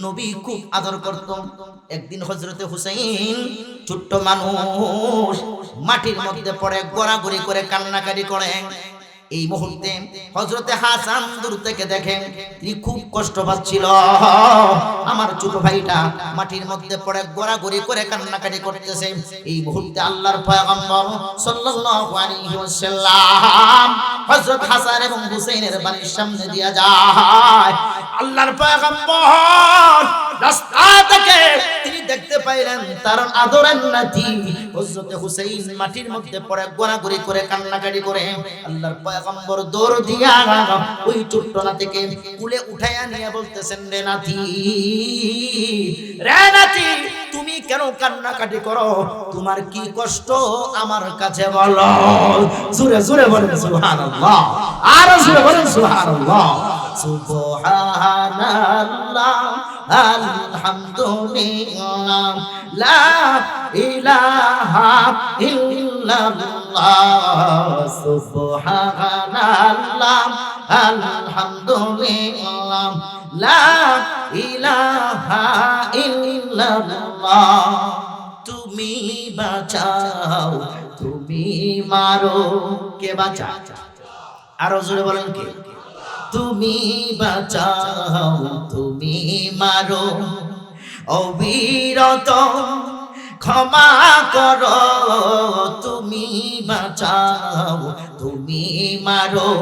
নবী খুব আদর করত। একদিন হজরতে হুসাইন ছোট্ট মানুষ মাটির মধ্যে পড়ে, গড়াগড়ি করে, কান্নাকাটি করে। এই মুহূর্তে হজরতে হাসান দূর থেকে দেখেন তিনি খুব কষ্ট পাচ্ছিল। আমার ছোট ভাইটা মাটির মধ্যে পড়ে গড়াগড়ি করে কান্নাকাটি করতেছে। এই মুহূর্তে আল্লাহর পয়গম্বর সাল্লাল্লাহু আলাইহি ওয়াসাল্লাম হযরত হাসান এবং হুসাইনের বাড়ির সামনে দিয়া যায়। আল্লাহর পয়গম্বর রাস্তা থেকে তিনি দেখতে পাইলেন তার আদরের নাতি হযরতে হুসাইন মাটির মধ্যে পড়ে গড়াগড়ি করে কান্নাকাটি করে। আল্লাহর পয়গম্বর দৌড় দিয়া ওই ছোট্ট নাতিকে কুলে উঠাইয়া নিয়ে বলতেছেন, রে নাতি রে নাতি, তুমি কেন কান্নাকাটি করো? তোমার কি কষ্ট? আমার কাছে বলো। জোরে জোরে বলেন, সুবহানাল্লাহ। আর জোরে বলেন, সুবহানাল্লাহ। সুবহানাল্লাহ, আলহামদুলিল্লাহ, লা ইলাহা ইল্লাল্লাহ। সুবহানাল্লাহ, আলহামদুলিল্লাহ, লা ইলাহা ইল্লাল্লাহ। তুমি বাঁচাও, তুমি মারো, কে বাঁচা আরও জোরে বলেন কে? তুমি বাঁচাও, তুমি মারো। অবিরত ক্ষমা করো, তুমি বাঁচাও তুমি মারো।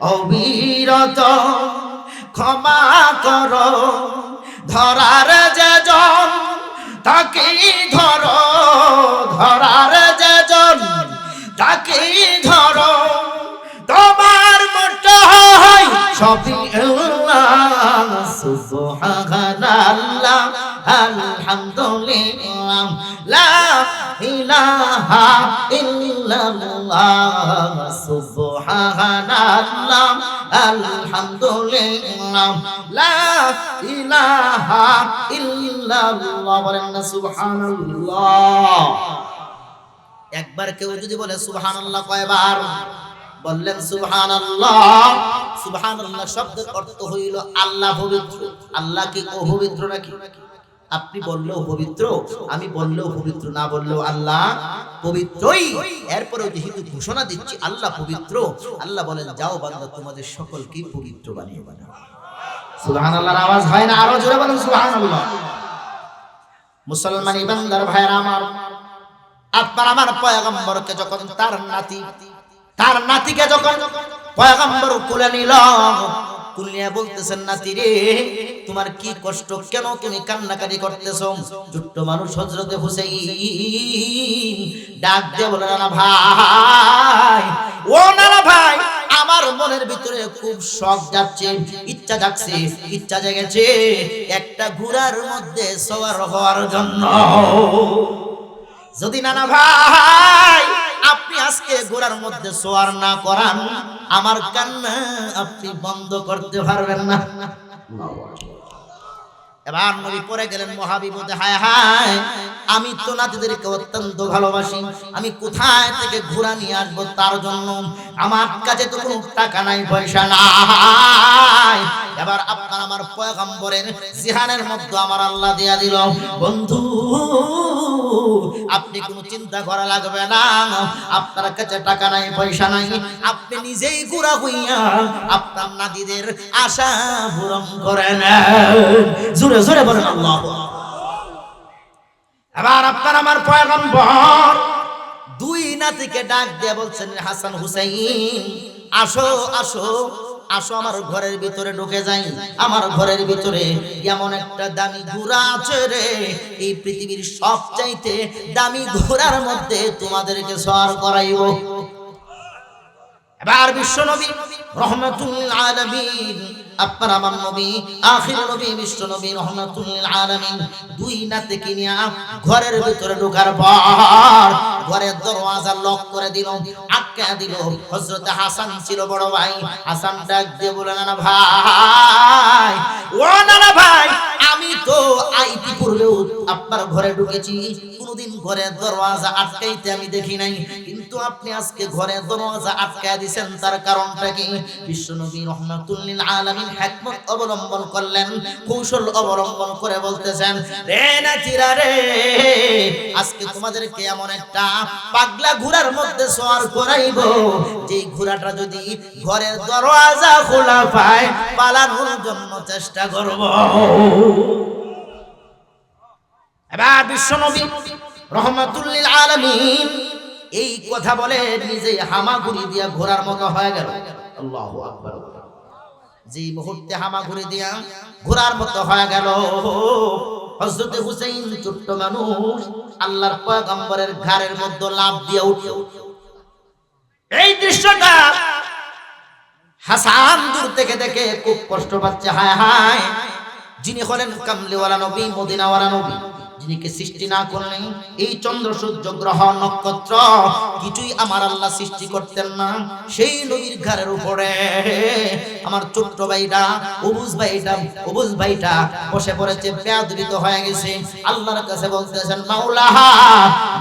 অবিরত ক্ষমা করো। ধরার যে জন, তাকে ধরো। ধরার যে জন, তাকে ধরো। তোমার মোটা হয় সবই সুবহানাল্লাহ। আলহামদুলিল্লাহ, লা ইলাহা ইল্লাল্লাহ, সুবহানাল্লাহ, আলহামদুলিল্লাহ, লা ইলাহা ইল্লাল্লাহ, বলেন না সুবহানাল্লাহ। একবার কেউ যদি বলে সুবহানাল্লাহ কয়বার? বললেন সুবহানাল্লাহ। সুবহানাল্লাহ শব্দের অর্থ হইল আল্লাহ পবিত্র। আল্লাহ কি অপবিত্র নাকি? আপনি বললেও পবিত্র, আমি বললেও পবিত্র, না বললেও আল্লাহ পবিত্রই। এরপরেও যেহেতু ঘোষণা দিচ্ছি, আল্লাহ পবিত্র, আল্লাহ বলেন, যাও বান্দা, তোমাদের সকলকে পবিত্র বানিয়ে বানাও। তার নাতিকে যখন পয়গম্বর কোলে নিল কুলিয়া বলতেছেন, নাতি রে, তোমার কি কষ্ট? কেন তুমি কান্নাকাটি করতেছো? ছোট্ট মানুষ হজরতে হুসেইন ডাক দিয়ে বলে না ভাই, ও নানা ভাই, আমার মনের ভিতরে খুব শখ যাচ্ছে ইচ্ছা যাচ্ছে ইচ্ছা জেগেছে একটা ঘোড়ার মধ্যে সওয়ার হওয়ার জন্য। যদি নানা ভাই আপনি আজকে গোড়ার মধ্যে সোয়ার না করান, আমার কান্না আপনি বন্ধ করতে পারবেন না। এবার নবী পরে গেলেন, মহাবিপদে, হায় হায়, আমি তো নাতিদেরকে অত্যন্ত ভালোবাসি, আমি কোথায় থেকে ঘোরা নিয়ে আসব তার জন্য? আমার কাছে তো কোনো টাকা নাই, পয়সা নাই। এবার আপনার আমার পয়গম্বরের জিহানের মধ্যে আমার আল্লাহ দিয়া দিল, বন্ধু আপনি কোনো চিন্তা করা লাগবে না। আপনার কাছে টাকা নাই, পয়সা নাই। আপনি নিজেই ঘোরা হইয়া আপনার নাতিদের আশা পূরণ করেন জোরে জোরে বলেন এবার আপনার আমার পয়গম্বর দুই নাতিকে ডাক দিয়ে বলছেন, হাসান হুসাইন, আসো আসো। আসো, আমার ঘরের ভিতরে ঢুকে যাই। আমার ঘরের ভিতরে এমন একটা দামি ঘোড়া আছে রে। এই পৃথিবীর সবচাইতে দামি ঘোড়ার মধ্যে তোমাদেরকে সওয়ার করাইব। এবার বিশ্ব নবী রহমাতুল আলামিন আপনার আমার নবী, আখির নবী বিশ্ব নবী দুই নাতে কিনিয়া ঘরের ভিতরে ঢোকার পর ঘরের দরওয়াজা লক করে দিল, আটকা দিল। হাসান ছিল বড় ভাই। হাসান ডাক দিয়ে বলে না ভাই, ও না ভাই, আমি তো আইতি পূর্বেও আপনার ঘরে ঢুকেছি। কোনোদিন ঘরে দরওয়াজা আটকাইতে আমি দেখি নাই। কিন্তু আপনি আজকে ঘরে দরওয়াজা আটকায় দিছেন, তার কারণটা কি? বিশ্বনবী রহমাতুল্লিল আলামিন হিকমত অবলম্বন করলেন, কৌশল অবলম্বন করে বলতেছেন, রে নাতিরা রে, আজকে তোমাদেরকে এমন একটা পাগলা ঘোড়ার মধ্যে সওয়ার করাইব। যেই ঘোড়াটা যদি ঘরের দরওয়াজা খোলা পায় পালানোর জন্য চেষ্টা করব। এবার বিশ্বনবী রহমাতুল্লিল আলামিন এই কথা বলে নিজে হামাগুড়ি দিয়া ঘোড়ার মতো হয়ে গেল। আল্লাহু আকবার। যে মুহূর্তে হামাগুড়ি দিয়া ঘোড়ার মতো হয়ে গেল। হযরত হুসাইন ছোট্ট মানুষ আল্লাহর পয়গম্বরের ঘাড়ের মধ্যে লাভ দিয়ে উঠল। এই দৃশ্যটা হাসান দূর থেকে দেখে খুব কষ্ট পাচ্ছে। হায় হায়। যিনি হলেন কামলিওয়ালা নবী মদিনাওয়ালা নবী যিনিকে সৃষ্টি না করলেন এই চন্দ্র সূর্য গ্রহ নক্ষত্র কিছুই আমার আল্লাহ সৃষ্টি করতেন না। সেই নবীর ঘরের উপরে আমার ছোট্ট ভাইটা, অবুজ ভাইটা অবুজ ভাইটা বসে পড়েছে বেয়াদবিত হয়ে গেছে। আল্লাহর কাছে বলতেছেন, মাওলা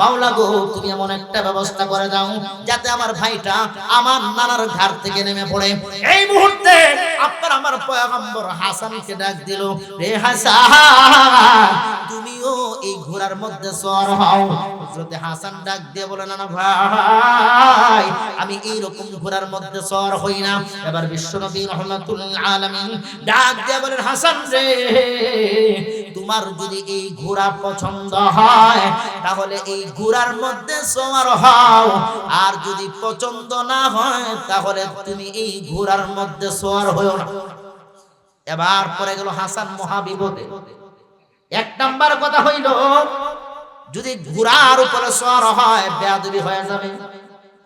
মাওলা গো, তুমি এমন একটা ব্যবস্থা করে দাও যাতে আমার ভাইটা আমার নানার ঘর থেকে নেমে পড়ে। এই মুহূর্তে আপনার আমার পয়গম্বর হাসানকে ডাক দিল, রে হাসান, তুমিও এই ঘোড়ার মধ্যে সওয়ার হও। হযরতে হাসান ডাক দিয়ে বলে, না না ভাই, আমি এই রকম ঘোড়ার মধ্যে সওয়ার হই না। এবার বিশ্বনবী রহমাতুল আলামিন ডাক দিয়ে বলেন, হাসান রে, তোমার যদি এই ঘোড়া পছন্দ হয়, তাহলে এই ঘোড়ার মধ্যে সওয়ার হও। আর যদি পছন্দ না হয়, তাহলে তুমি এই ঘোড়ার মধ্যে সওয়ার হও না। এবার পরে গেল হাসান মহাবিপদে। এক নাম্বার কথা হইল যদি ঘোড়ার উপরে সোয়ার হয়, বেয়াদবি হয়ে যাবে।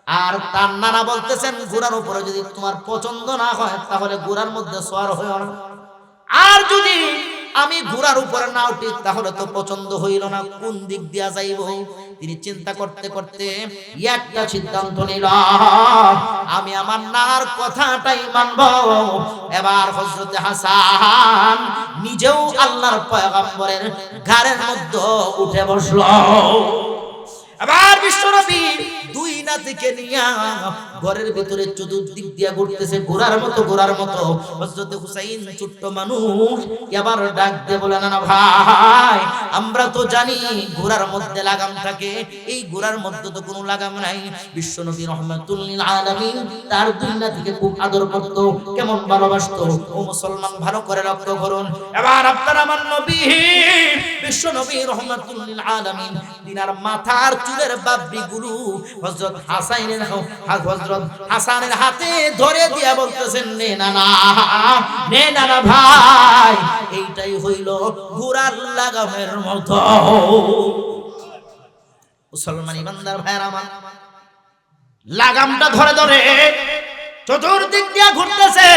আর তার নানা বলতেছেন, ঘোড়ার উপরে যদি তোমার পছন্দ না হয়, তাহলে ঘোড়ার মধ্যে সোয়ার হয়ে আর যদি আমি ঘোড়ার উপরে না উঠি, তাহলে তো পছন্দ হইল না, কোন দিক দিয়া যাইব? তিনি চিন্তা করতে করতে একটা সিদ্ধান্ত নিল, আমি আমার নার কথাটাই মানব। এবার হজরতে হাসান নিজেও আল্লাহর পয়গম্বরের ঘাড়ের মধ্যে উঠে বসল। এবার বিশ্বনবী দুই নাতিকে নিয়া ঘরের ভিতরে চতুর্দিক দিয়া ঘুরতেছে, ঘোড়ার মতো ঘোড়ার মতো। হযরত হুসাইন ছোট্ট মানুষ, এবার ডাক দিয়ে বলে না ভাই, আমরা তো জানি ঘোড়ার মধ্যে লাগাম থাকে। এই ঘোড়ার মধ্যে তো কোনো লাগাম নাই। বিশ্বনবী রহমাতুল্লিল আলামিন তার দুই নাতিকে খুব আদর করত, কেমন ভালোবাসতো। ও মুসলমান, ভালো করে লক্ষ্য করুন এবার আপনার আমার নবী বিশ্বনবী রহমাতুল্লিল আলামিন দিনার মাথার চুলের বাবরি গুলো হযরত হাসাইনের হযরত হাসানের হাতে ধরে দিয়া বলতেছেন, নে না না নে না না ভাই, এইটাই হইল ঘোড়ার লাগামের মতো। মুসলমান ইমানদার ভাইয়ের আমার, লাগামটা ধরে ধরে চতুর্দিক দিয়া ঘুরতেছে।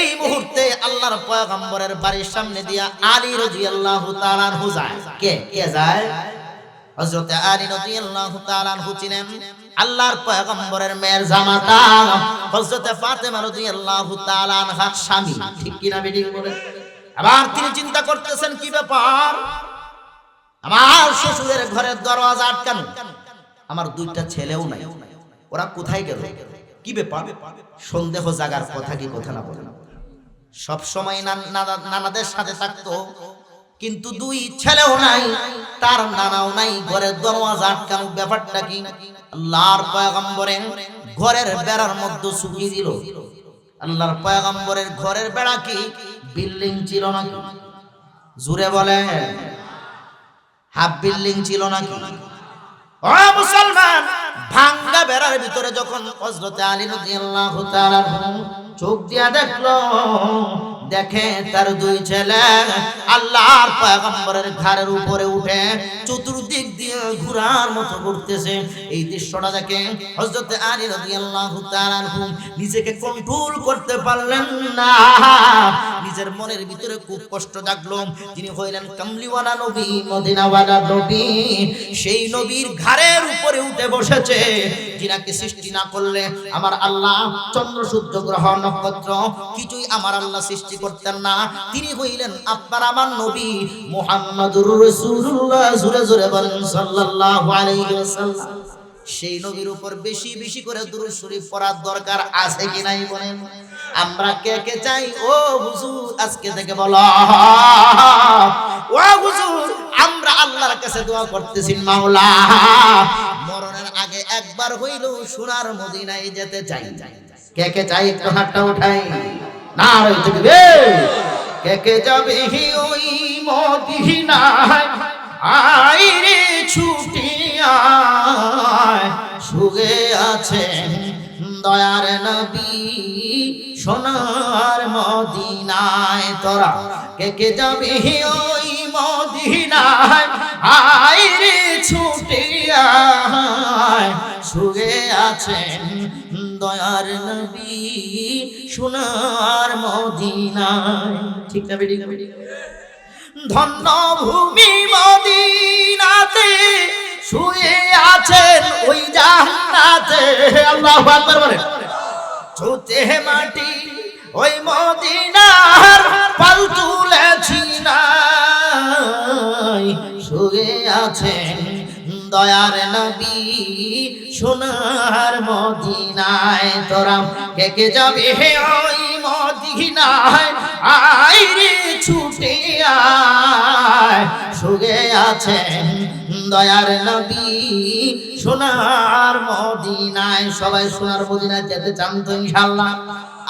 এই মুহূর্তে আল্লাহর পয়গম্বরের বাড়ির সামনে দিয়া আলী রাদিয়াল্লাহু তাআলা আনহু যায়। কে? কে যায়? হযরতে আলী রাদিয়াল্লাহু তাআলা আনহু ছিলেন। আল্লাহর পয়গম্বরের মেয়ের জামাতা, হযরতে ফাতেমা রাদিয়াল্লাহু তাআলা আনহার স্বামী। ঠিক কি না বেঠিক বলে? আবার তিনি চিন্তা করতেছেন, কি ব্যাপার? আমার শ্বশুরের ঘরের দরওয়াজা আটকানো। আমার দুইটা ছেলেও নাই। ওরা কোথায় গেল? কি ব্যাপার? সন্দেহ জাগার কথা কি কথা না বলে? সব সময় নানাদের সাথে থাকতো। কিন্তু দুই ছেলেও নাই, তার নানাও নাই, ঘরের দরওয়াজা আটকানো ব্যাপারটা কি? আল্লাহর পয়গম্বরে ঘরের বেড়ার মধ্যে শুকিয়ে দিল। আল্লাহর পয়গম্বরের ঘরের বেড়া কি? বিল্ডিং ছিল না জুড়ে বলে, হাফ বিল্ডিং ছিল নাকি? মুসলমান, ভাঙ্গা বেড়ার ভিতরে যখন হযরতে আলী রাদিয়াল্লাহু তাআলা চোখ দিয়া দেখল দেখে তার দুই ছেলে আল্লাহর পয়গম্বরের ঘাড়ের উপরে উঠে চতুর্দিক দিয়ে ঘোরার মতো ঘুরতেছে। এই দৃশ্যটা দেখে হযরতে আলী রাদিয়াল্লাহু তাআলা নিজেকে কন্ট্রোল করতে পারলেন না। নিজের মনের ভিতরে খুব কষ্ট জাগলো। যিনি হইলেন কামলিওয়ালা নবী, মদিনাওয়ালা নবী। সেই নবীর ঘাড়ের উপরে উঠে বসেছে। যিনাকে সৃষ্টি না করলে আমার আল্লাহ চন্দ্র সূর্য গ্রহ নক্ষত্র কিছুই আমার আল্লাহ সৃষ্টি করতেন না। তিনি হইলেন আপনার আমার নবী মুহাম্মাদুর রাসূলুল্লাহ। জোরে জোরে বলেন সাল্লাল্লাহু আলাইহি সেই নবীর উপর বেশি বেশি করে দুরূদ শরীফ পড়ার দরকার আছে কি নাই বলেন আমরা কে কে চাই? ও হুজুর, আজকে থেকে বলো। ও হুজুর, আমরা আল্লাহর কাছে দোয়া করতেছি মাওলা। মরণের আগে একবার হইল সোনার মদিনায় যেতে চাই। কে কে চাই? একটু হাতটা উঠাই। না রইতে দিবে কে কে যাবে ওই মদিনায়? আই রে ছুটিয়া সুগে আছেন দয়ার নবী সোনার মদিনায়। তোরা কে কে যাবে ওই মদিনায়? আই রে ছুটিয়া সুগে আছেন দয়ার নবী, সোনার মদিনায়। ঠিক না বেটি? বেটি ধন্য ভূমি মদিনাতে শুয়ে আছেন ওই জান্নাতে। আল্লাহু আকবার বলেন। ছুতে মাটি ওই মদিনার পাল তুলেছি নাই। শুয়ে আছেন দয়ার নবী সোনার মদিনায়। তোরা কে কে যাবে হে ওই মদিনায়। আই রে ছুটে আয়। সুগে আছেন দয়ার নবী সোনার মদিনায়। সবাই সোনার মদিনায় যেতে চান তো ইনশাআল্লাহ।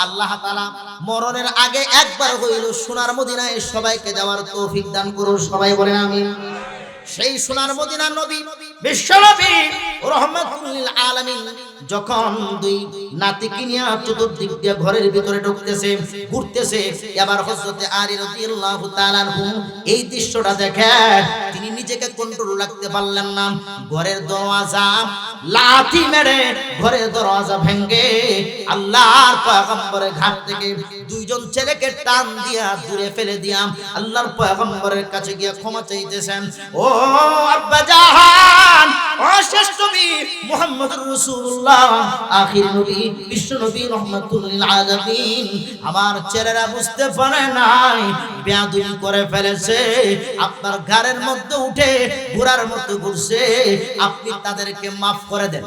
আল্লাহ তাআলা মরণের আগে একবার হইল সোনার মদিনায় সবাইকে যাওয়ার তৌফিক দান করুন। সবাই বলেন আমিন। সেই সোনার মদিনার নবী, বিশ্বনবী রহমাতুল আলামিন যখন দুই নাতিকে নিয়ে চতুর্দিক দিয়ে ঘরের ভিতরে ঢুকতেছে, ঘুরতেছে, এবার হযরতে আলী রাদিয়াল্লাহু তাআলা এই দৃশ্যটা দেখে তিনি নিজেকে কন্ট্রোল রাখতে পারলেন না। ঘরের দরওয়াজা লাথি মেরে ঘরের দরওয়াজা ভেঙ্গে আল্লাহর পয়গম্বরের ঘাট থেকে দুইজন ছেলেকে টান দিয়া দূরে ফেলে দিয়াম আল্লাহর পয়গম্বরের কাছে গিয়ে ক্ষমা চাইতেছেন। ও আমার ছেলেরা বুঝতে পারে করে আপনার ঘরের মধ্যে উঠে ঘোড়ার মতো ঘুরছে, আপনি তাদেরকে মাফ করে দেন।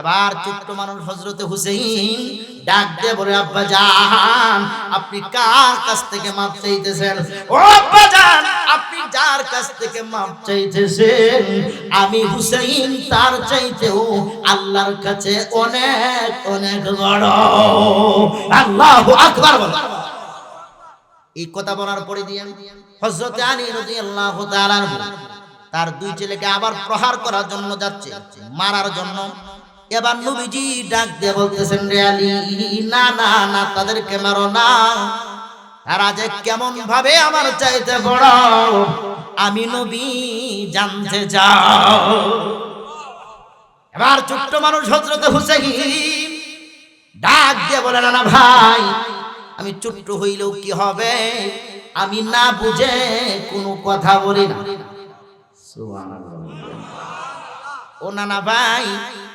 এবার ছোট্ট মানুষ হজরতে হুসেইন ডাক দিয়ে বলে, আব্বা জান, আপনি কার কাছ থেকে মাপ চাইতেছেন? ও আব্বা জান, আপনি যার কাছ থেকে মাপ চাইতেছেন? আমি হুসেইন, তার চাইতেও আল্লাহর কাছে অনেক অনেক বড়। আল্লাহু আকবার বল। এই কথা বলার পরে দিয়ে হযরত আলী রাদিয়াল্লাহু তাআলা তার দুই ছেলেকে আবার প্রহার করার জন্য যাচ্ছে, মারার জন্য। এবার নবীজি ডাক দিয়ে বলতেছেন, রে আলী, না না না, তাদেরকে মারো না। তারা যে কেমন ভাবে আমার চাইতে বড়, আমি নবী জানতে চাও। এবার ছোট্ট মানুষ হজরত হুসেইন ডাক দিয়ে বলে, না না, ভাই, আমি ছোট্ট হইলেও কি হবে? আমি না বুঝে কোনো কথা বলি না। ও নানা ভাই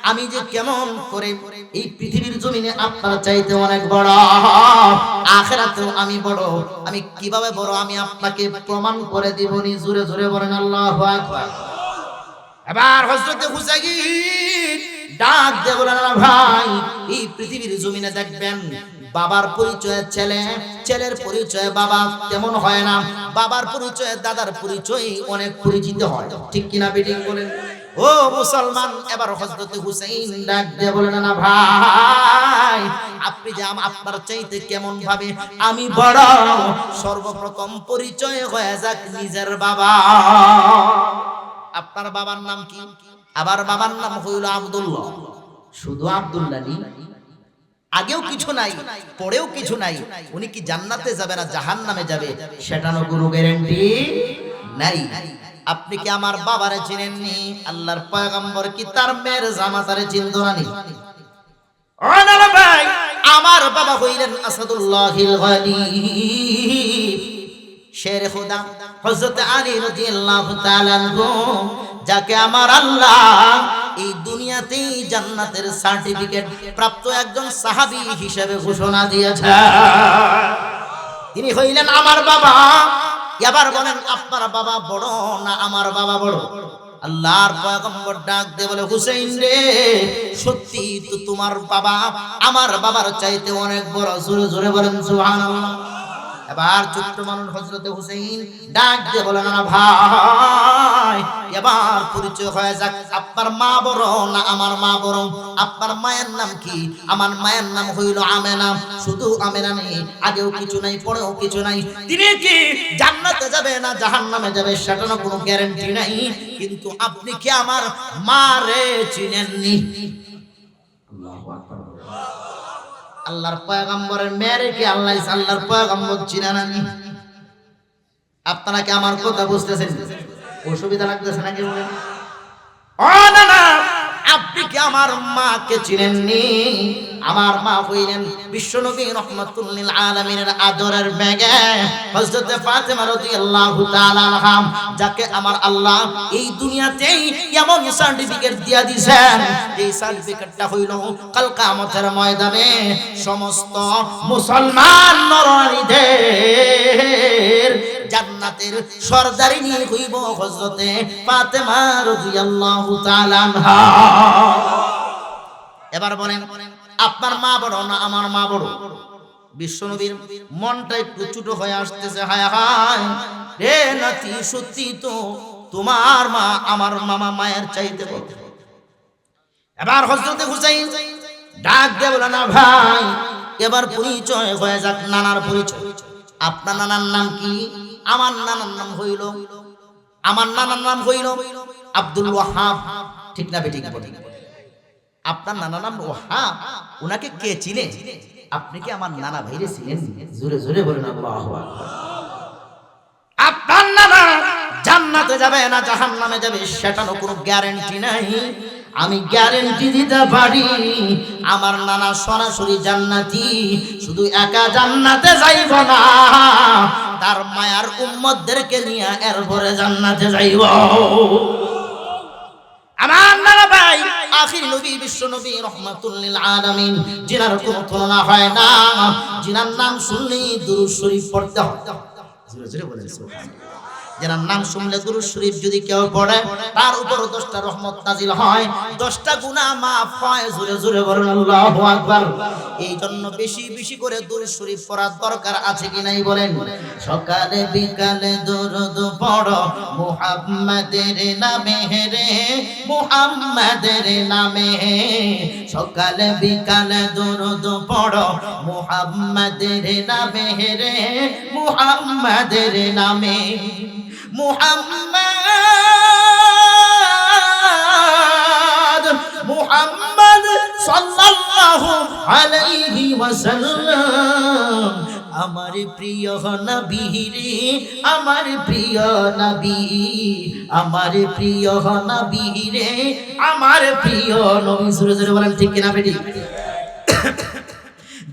আমি যে কেমন করে এই পৃথিবীর জমিনে আপনার চাইতে অনেক বড়, আখেরাতেও আমি বড়। আমি কীভাবে বড় আমি আপনাকে প্রমাণ করে দিব নি? জোরে জোরে বলেন, আল্লাহু এবার হযরত হুসাইন ডাক না ভাই, এই পৃথিবীর জমিনে দেখবেন, বাবার পরিচয়ে ছেলে, ছেলের পরিচয়ে বাবা তেমন হয় না। বাবার পরিচয়ে দাদার পরিচয় অনেক পরিচিত হয়। ঠিক কিনা বেটিং বলেন? ও মুসলমান, এবার হযরত হুসাইন ডাক দিয়ে বলেন না ভাই, আপনি যে আপনার চাইতে কেমন ভাবে আমি বড়, সর্বপ্রথম পরিচয় হয়ে যাক নিজের বাবা। আপনার বাবার নাম কি? আবার বাবার নাম হইল আব্দুল্লাহ। শুধু আব্দুল্লাহ নি? আগেও কিছু নাই, পরেও কিছু নাই। উনি কি জান্নাতে যাবে না জাহান নামে যাবে সেটারও কোনো গ্যারান্টি নাই। আপনি কি আমার বাবারে চিনেননি? আল্লাহর পয়গম্বর কি তার মেয়ের জামাতারে চিনত ভাই, আমার বাবা হইলেন শের আলী যাকে আমার আল্লাহ এই দুনিয়াতেই জান্নাতের সার্টিফিকেট প্রাপ্ত একজন সাহাবী হিসেবে ঘোষণা দিয়েছে তিনি হইলেন আমার বাবা। এবার বলেন, আপনার বাবা বড় না আমার বাবা বড়? আল্লাহর পয়গম্বর ডাক দে বলে, হুসেইন রে, সত্যি তো তোমার বাবা আমার বাবার চাইতে অনেক বড়। জোরে জোরে বলেন, সুবহানাল্লাহ। এবার ছোট্ট মানুষ হজরতে ডাক দিয়ে বলেন না ভাই, এবার পরিচয় হয়ে যাক। আপনার মা বড় না আমার মা বড়? আপনার মায়ের নাম কি? আমার মায়ের নাম হইল আমেনা। শুধু আমেনা নেই, আগেও কিছু নাই, পরেও কিছু নাই। তিনি কি জান্নাতে যাবে না জাহান্নামে যাবে সেটারও কোনো গ্যারান্টি নাই? কিন্তু আপনি কি আমার মা রে চিনেননি? আল্লাহু আকবার। আল্লাহর পয়গম্বরের মেয়েরে কি আল্লাহ আল্লাহর পয়গম্বর চিনা নানি আপনারা কি আমার কথা বুঝতেছেন? অসুবিধা লাগতেছে নাকি বলেন? ও না না। আপনি কি আমার মাকে চিনেননি? আমার মা হইলেন বিশ্বনবী রহমাতুল্লিল আলামিনের আদরের বেগে হযরতে ফাতেমা যাকে আমার আল্লাহ এই দুনিয়াতেই এমন সার্টিফিকেট দিয়া দিয়েছেন এই সার্টিফিকেটটা হইল কাল ময়দানে সমস্ত মুসলমান নরনারীদের জান্নাতের সরদারিনী হইব হযরতে ফাতেমা রাদিয়াল্লাহু তাআলা আনহা। এবার বলেন আপনার মা বড় না আমার মা বড়? বিশ্বনবীর মনটা একটু ছোট হয়ে আসতেছে, হায় হায়। রে নাতি, সত্যি তো তোমার মা আমার মামা মায়ের চাইতে এবার হজরতে হুসাইন ডাক দিয়ে বলে, না ভাই, এবার পরিচয় হয়ে যাক, নানার পরিচয়। আপনার নানার নাম কি? আমার নানার নাম হইল, আমার নানার নাম হইল আব্দুল ওয়াহাব। ঠিক না বেঠিক বলি আপনার নানা নাম ওয়াহাব ওনাকে কে চিনে? আপনি কি আমার নানা ভাইরে ছিলেন জোরে জোরে বলেন, আল্লাহু আপনার নানা জান্নাতে যাবে না, জাহান্নামে যাবে সেটারও কোনো গ্যারেন্টি নাই। আমি গ্যারেন্টি দিতে পারি, আমার নানা সরাসরি জান্নাতি, শুধু একা জান্নাতে যাইব না, তার মায়ার উম্মতদেরকে নিয়ে এরপরে জান্নাতে যাইব। আমার নানা ভাই আখির নবী, বিশ্ব নবী, রহমাতুল্লিল আলামিন। জিনার কোনো তুলনা হয় না। জিনার নাম শুনলেই দুরূদ শরীফ পড়তে হয়। জোরে জোরে বলেন, সুবহানাল্লাহ। যার নাম শুনলে দুরূদ শরীফ যদি কেউ পড়ে, তার উপর দশটা রহমত নাজিল হয়। দশটা গুনাহ মাফ হয়, জোরে জোরে বলেন আল্লাহু আকবার। এই জন্য বেশি বেশি করে দুরূদ শরীফ পড়ার দরকার আছে কি নাই বলেন? সকালে বিকালে দুরূদ পড়ো, মুহাম্মাদের নামে রে মুহাম্মাদের নামে সকালে বিকালে দুরূদ পড়ো, মুহাম্মাদের নামে রে মুহাম্মাদের নামে। মুহাম্মদ মুহাম্মদ সাল্লাল্লাহু আলাইহি ওয়াসাল্লাম। আমার প্রিয় নবী রে আমার প্রিয় নবী, আমার প্রিয় নবী রে আমার প্রিয় নবী। সুরে সুরে বলেন, ঠিক কিনা, বেটি?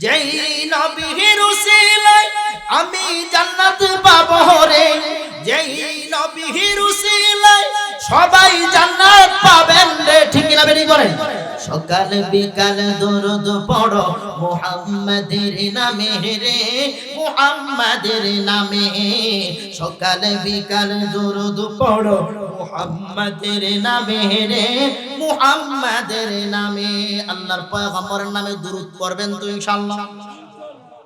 যেই নবীর উসিলায় আমি জান্নাত পাবো রে। যেই নবীর উসিলায় সবাই জান্নাত পাবেন রে। ঠিক না বেরি করেন সকাল বিকাল দরুদ পড়ো। মুহাম্মাদের নামে রে, মুহাম্মাদের নামে। সকাল বিকাল দরুদ পড়ো। মুহাম্মাদের নামে রে, মুহাম্মাদের নামে। আল্লাহর পয়গম্বরের নামে দরুদ পড়বেন তো ইনশাআল্লাহ।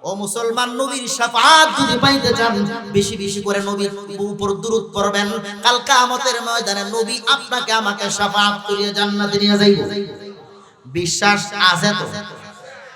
ও মুসলমান নবীর শাফাত যদি পাইতে চান, বেশি বেশি করে নবীর উপর দুরূদ পড়বেন। কাল কিয়ামতের ময়দানে নবী আপনাকে আমাকে শাফাত করিয়ে জান্নাতে নিয়ে যাইব। বিশ্বাস আছে তো?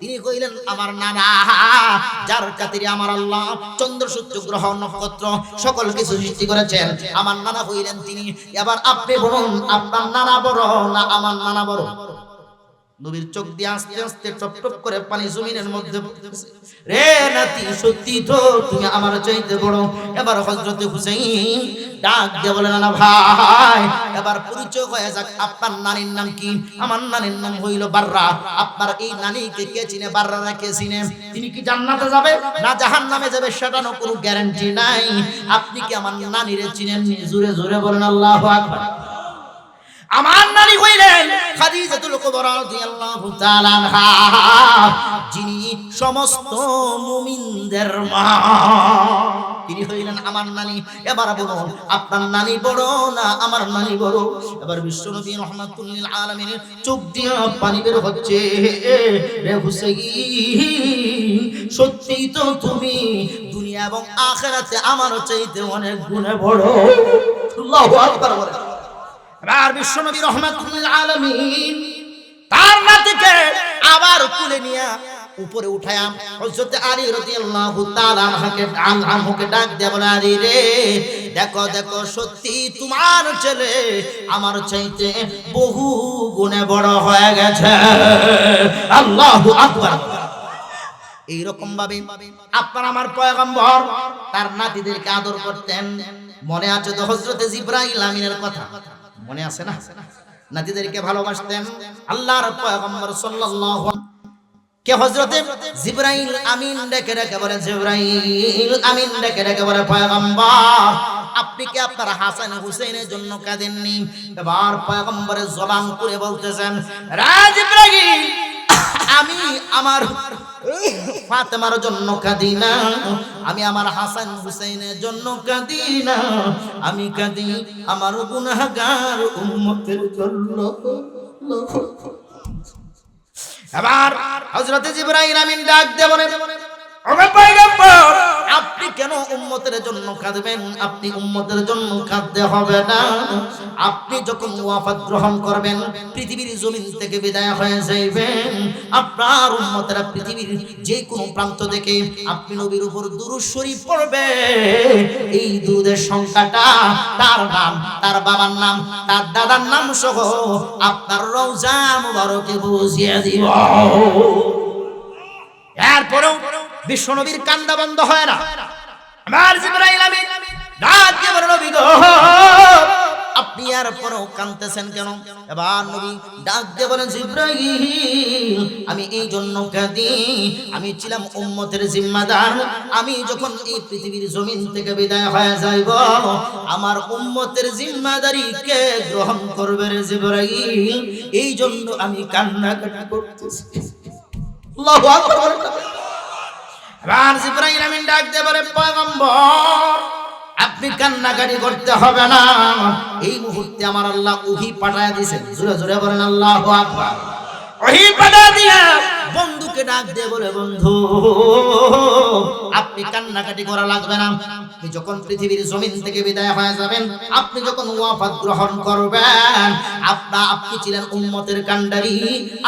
তিনি কইলেন আমার নানা, যার কাতিরে আমার আল্লাহ চন্দ্র, সূর্য, গ্রহ, নক্ষত্র সকল কিছু সৃষ্টি করেছেন, আমার নানা হইলেন তিনি, এবার আপনি বলুন, আপনার নানা বড় না আমার নানা বড়? নবীর চোখ দিয়ে আস্তে আস্তে টপ টপ করে পানি জমিনের মধ্যে রে নাতি, সত্যি তো তুমি আমার চাইতে বড়। এবার হজরতে হুসেইন ডাক দিয়ে বলে না ভাই, এবার পরিচয় হয়ে যাক, আপনার নানির নাম কি? আমার নানির নাম হইল বাররা। আপনার এই নানিকে কে চিনে? বাররা কে চিনে? তিনি কি জান্নাতে যাবে? না জাহান নামে যাবে সেটারও কোনো গ্যারান্টি নাই। আপনি কি আমার নানিরে চিনেন জোরে জোরে বলেন, আল্লাহ আকবার। আমার নারী হইলেন খাদিজাতুল কুবরা রাদিয়াল্লাহু তাআলা যিনি সমস্ত মুমিনদের মা। তিনি হইলেন আমার নানি। এবার বলুন, আপনার নানি বড় না আমার নানি বড়? এবার বিশ্বনবী রহমাতুল্লিল আলামিনের চোখ দিয়ে পানি বের হচ্ছে। সত্যি তো তুমি দুনিয়া এবং আখিরাতে আমার চাইতে অনেক গুণে বড়। আল্লাহু আকবার বলে এবার বিশ্বনবী রহমাতুল আলামিন তার নাতিকে আবার তুলে নিয়ে উপরে উঠায়াম হযরত আলী রাদিয়াল্লাহু তাআলা আনহাকে আনহুকে ডাক দিয়ে বলে, আলী রে, দেখো দেখো, সত্যি তোমার ছেলে আমার চাইতে বহু গুণে বড় হয়ে গেছে। আল্লাহু আকবার। এইরকম ভাবে আপনার আমার পয়গম্বর তার নাতিদেরকে আদর করতেন। মনে আছে তো হজরতে জিব্রাইল আমিনের কথা? মনে আছে না? নাতিদেরকে ভালোবাসতেন। আল্লাহর পয়গম্বর সাল্লাল্লাহু কে হযরতে? জিবরাইল আমিন ডেকে ডেকে বলে, জিবরাইল আমিন ডেকে ডেকে বলে, পয়গম্বর, আপনি কি আপনার হাসান হুসেনের জন্য কাঁদেননি? এবার পয়গম্বরের জবান করে বলতেছেন রাজ ইব্রাহিম আমি আমার ফাতেমার জন্য কাঁদি না। আমি আমার হাসান হুসাইনের জন্য কাঁদি না। আমি কাঁদি আমার গুনাহগার উম্মতের জন্য। এবার হজরতে জিবরাইল আমিন ডাক দিয়ে ওগো পয়গম্বর! আপনি কেন উম্মতের জন্য কাঁদবেন? আপনি উম্মতের জন্য কাঁদতে হবে না। আপনি যখন ওয়াফাত গ্রহণ করবেন, পৃথিবীর জমিন থেকে বিদায় হয়ে যাইবেন। আপনার উম্মতেরা পৃথিবীর যে কোনো প্রান্ত থেকে আপনি নবীর উপর দুরূদ শরীফ পড়বে। এই দুধের সংখ্যাটা তার নাম, তার বাবার নাম, তার দাদার নাম সহ আপনার রওজা মুবারকে বুঝিয়ে দিব। এরপরেও বিশ্বনবীর কান্দা বন্ধ হয় না। আমার জিবরাইল দিয়ে আপনি আর কেন? এবার নবী ডাক দিয়ে বলেন আমি এই জন্য কাঁদি। আমি ছিলাম উম্মতের জিম্মাদার। আমি যখন এই পৃথিবীর জমিন থেকে বিদায় হয়ে যাইব, আমার উম্মতের জিম্মাদারি কে গ্রহণ করবে রে এই জন্য আমি কান্নাকাটি করতেছি। আল্লাহু আকবার। এবার জিব্রাইল আমিন ডাক দিয়ে বলে, পয়গম্বর, আপনি কান্নাকাটি করতে হবে না। এই মুহূর্তে আমার আল্লাহ উহি পাঠায় দিয়েছেন। জোরে জোরে বলেন, আল্লাহু আকবার। ওহি পাঠা দিয়া। বন্ধুকে ডাক দিয়ে বলে বন্ধু আপনি কান্নাকাটি করা লাগবে না। আপনি যখন পৃথিবীর জমিন থেকে বিদায় হয়ে যাবেন আপনি যখন ওয়াফাত গ্রহণ করবেন আপনা আপনি ছিলেন উম্মতের কান্ডারি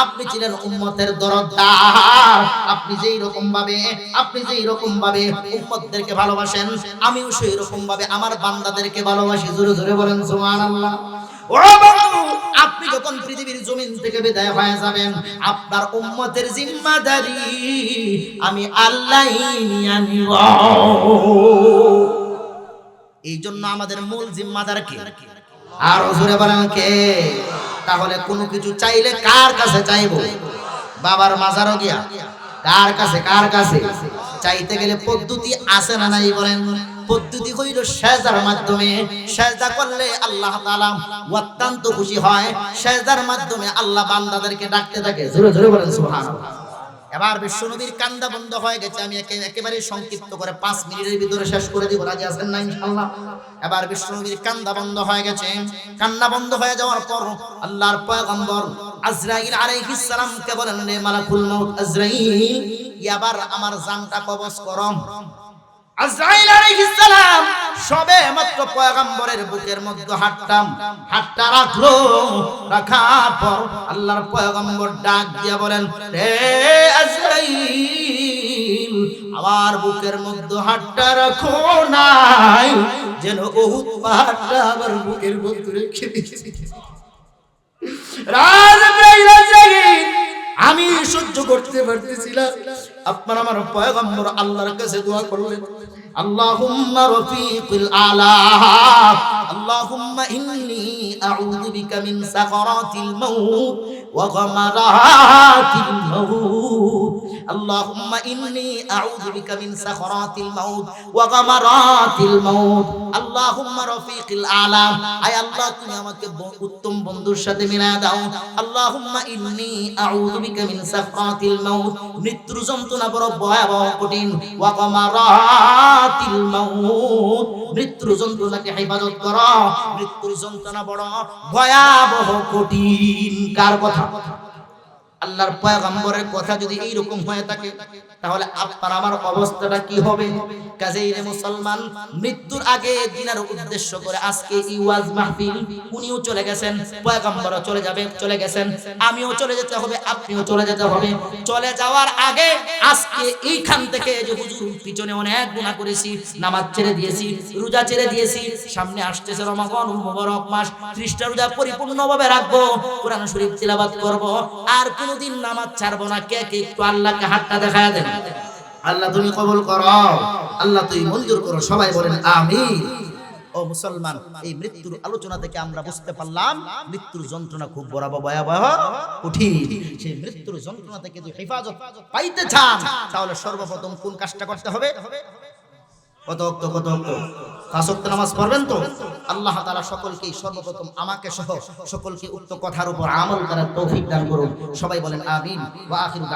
আপনি ছিলেন উম্মতের দরদার। আপনি যেই রকম ভাবে আপনি যেই রকম ভাবে উম্মতদেরকে ভালোবাসেন আমিও সেই রকম ভাবে আমার বান্দাদেরকে ভালোবাসি। জোরে জোরে বলেন সুবহানাল্লাহ। ও বন্ধু আপনি যখন পৃথিবীর জমিন থেকে বিদায় হয়ে যাবেন, আপনার উম্মতের জিম্মাদারি আমি আল্লাহ নিয়ে এই জন্য আমাদের মূল জিম্মাদার কে? আর জোরে বলেন কে? তাহলে কোনো কিছু চাইলে কার কাছে চাইব? বাবার মাজারও গিয়া। কার কাছে? কার কাছে? চাইতে গেলে পদ্ধতি আছে না নাই বলেন? পদ্ধতি হইল সেজদার মাধ্যমে। সেজদা করলে আল্লাহ তাআলা অত্যন্ত খুশি হয়। সেজদার মাধ্যমে আল্লাহ বান্দাদেরকে ডাকতে থাকে। জোরে জোরে বলেন, সুবহানাল্লাহ। এবার বিশ্বনবীর কান্দা বন্ধ হয়ে গেছে। আমি একেবারে সংক্ষিপ্ত করে পাঁচ মিনিটের ভিতরে শেষ করে দিব। রাজি আছেন না ইনশাআল্লাহ? এবার বিশ্বনবীর কান্দা বন্ধ হয়ে গেছে। কান্না বন্ধ হয়ে যাওয়ার পর আল্লাহর পয়গম্বর আজরাইল আলাইহিস সালাম কে বলেন রে মালাকুল মাউত আজরাইল, এবার আমার জানটা কবজ করম সবে মাত্র পয়গম্বরের বুকের মধ্যে হাঁটতাম। হাতটা রাখল রাখার পর আল্লাহর পয়গম্বর ডাক দিয়া বলেন রে আজরাইল, আমার বুকের মধ্যে হাতটা রাখো নাই, যেন বহুত পাহাড়টা আমার বুকের মধ্যে রেখে দিয়েছি। রাজ পারতেছি পারতেছিলাম আপনার আমার পয়গম্বর আল্লাহর কাছে দোয়া করলেন। আল্লাহুম্মা রফিকুল আলা। ইন্নী আউযু বিকা মিন সাকারাতিল মাউত ওয়া গামারাতিল মাউত। আল্লাহুম্মা ইন্নী আউযু বিকা মিন সাকারাতিল মাউত ওয়া গামারাতিল মাউত। আল্লাহুম্মা রফিকুল আলা। আয় আল্লাহ, তুমি আমাকে উত্তম বন্ধুর সাথে মিলা দাও। আল্লাহুম্মা ইন্নী আউযু বিকা মিন সাকারাতিল মাউত। মৃত্যুর যন্ত্রণা বড় ভয়াবহ কঠিন। ওয়া গামারাতিল মাউত। মৃত্যুর যন্ত্রণাকে হেফাজত করো। মৃত্যুর যন্ত্রণা বড় ভয়াবহ কঠিন। কার কথা? আল্লাহর পয়গম্বরের কথা যদি এই রকম হয়ে থাকে, তাহলে আপনার আমার অবস্থাটা কি হবে? কাজেই রে মুসলমান, মৃত্যুর আগে দিনার উদ্দেশ্য করে আজকে এই ওয়াজ মাহফিল, উনিও চলে গেছেন, পয়গম্বরও চলে যাবে, চলে গেছেন, আমিও চলে যেতে হবে, আপনিও চলে যেতে হবে। চলে যাওয়ার আগে আজকে এইখান থেকে যে হুজুর পিছনে অনেক গুনাহ করেছি, নামাজ ছেড়ে দিয়েছি, রোজা ছেড়ে দিয়েছি, সামনে আসতেছে রমাগণ মুবারক মাস, ত্রিশটা রোজা পরিপূর্ণভাবে রাখব, কোরআন শরীফ তিলাবাত করব, আর কোনোদিন নামাজ ছাড়বো না। কে কে একটু আল্লাহকে হাতটা দেখায় দেন? আল্লাহ তুমি কবুল করো। আল্লাহ তুমি মঞ্জুর করো। সবাই বলেন আমিন। ও মুসলমান, এই মৃত্যুর আলোচনা থেকে আমরা বুঝতে পারলাম, মৃত্যুর যন্ত্রণা খুব বড় ভয়াবহ, কঠিন। সেই মৃত্যুর যন্ত্রণা থেকে যদি হেফাজত পাইতে চান, তাহলে সর্বপ্রথম কোন কাজটা করতে হবে? কত অক্ত কত অক্ত? তো? আল্লাহ সকলকে সর্বপ্রথম আমাকে সহ সকলকে উক্ত কথার উপর আমল করার তৌফিক দান করুন। সবাই বলেন, আমিন।